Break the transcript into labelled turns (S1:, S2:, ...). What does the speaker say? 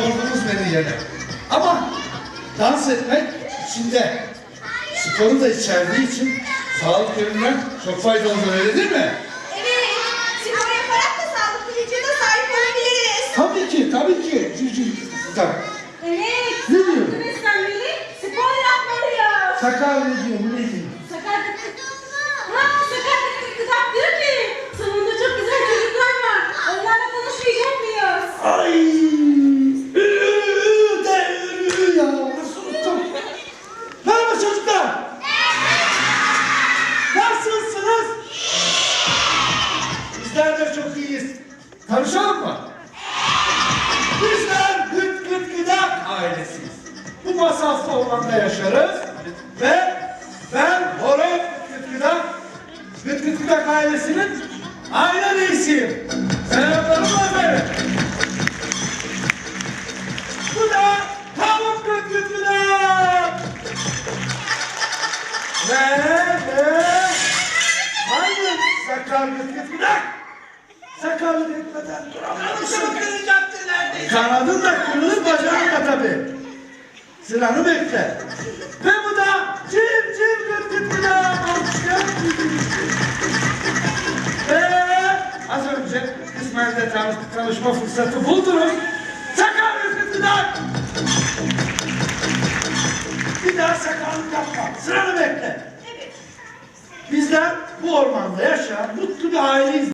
S1: Yordunuz beni yine. Ama dans etmek içinde. Sporu da içerdiği için sağlık yönünden çok faydalı öyle değil mi?
S2: Evet. Spor yaparak da sağlıklı vücuda sahip olabiliriz.
S1: Tabii ki, tabii ki. Tabii.
S2: Evet.
S1: Ne diyor? Sakal ne diyor,
S2: Çocuklar.
S1: Nasılsınız? Bizler de çok iyiyiz. Tanışalım mı? Bizler Gıt Gıt Gıdak ailesiyiz. Bu masraflı ormanda yaşarız ve ben Horoz Gıt Gıdak Gıt Gıt Gıdak ailesinin aile reisiyim. Ve ve hayır sakal götürdüler. Sakallı gitmeden duramamışsın. Kanadın da kırılır bacağın da tabi. Sıranı bekle. Ve bu da cim cim götürdüler. Ve az önce İsmail'le tanış, tanışma fırsatı buldunuz. Sakallık yapma. Sıranı bekle.
S2: Evet.
S1: Bizler bu ormanda yaşayan mutlu bir aileyiz.